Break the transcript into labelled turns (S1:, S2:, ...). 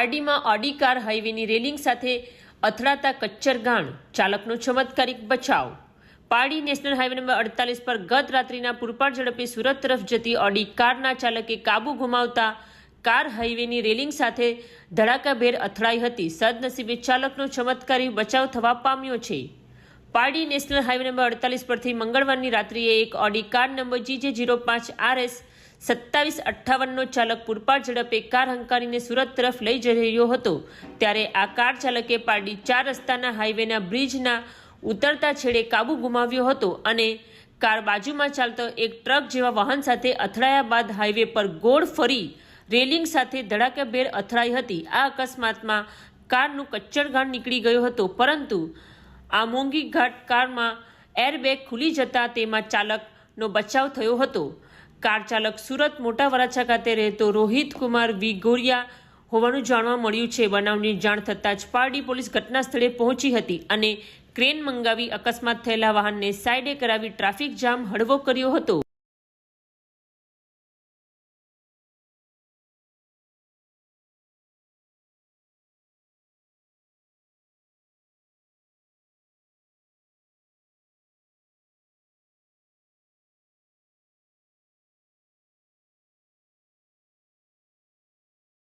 S1: પારડીમાં Audi car હાઈવેની railing સાથે અથડાતા કચ્ચર ગાણ ચાલકનો ચમત્કારિક બચાવ. પારડી નેશનલ હાઈવે નંબર અડતાલીસ પર ગત રાત્રિના પૂરપાટ ઝડપે સુરત તરફ જતી ઓડી કારના ચાલકે કાબુ ગુમાવતા કાર હાઈવેની રેલિંગ સાથે ધડાકાભેર અથડાઈ હતી. સદનસીબે ચાલકનો ચમત્કારી બચાવ થવા પામ્યો છે. પારડી નેશનલ હાઈવે નંબર અડતાલીસ પરથી મંગળવારની રાત્રિએ એક Audi car number GJ zero પાંચ આરએસ સત્તાવીસ અઠ્ઠાવનનો ચાલક પૂરપાટ ઝડપે કાર હંકારીને સુરત તરફ લઈ જઈ રહ્યો હતો. ત્યારે આ કાર ચાલકે પારડી ચાર રસ્તાના હાઈવેના બ્રિજના ઉતરતા છેડે કાબુ ગુમાવ્યો હતો અને કાર બાજુમાં ચાલતો એક ટ્રક જેવા વાહન સાથે અથડાયા બાદ હાઈવે પર ગોળ ફરી રેલિંગ સાથે ધડાકેભેર અથડાઈ હતી. આ અકસ્માતમાં કારનું કચ્ચરગાણ નીકળી ગયો હતો, પરંતુ આ મોંઘી ઘાટ કારમાં એરબેગ ખુલી જતા તેમાં ચાલકનો બચાવ થયો હતો. કાર ચાલક સુરત મોટા વરાછા ખાતે રહેતો રોહિત કુમાર વિગોરિયા હોવાનું જાણવા મળ્યું છે. બનાવની જાણ થતાં જ પારડી પોલીસ ઘટના સ્થળે પહોંચી હતી અને ક્રેન મંગાવી અકસ્માત થયેલા વાહનને સાઈડે કરાવી ટ્રાફિક જામ હળવો કર્યો હતો.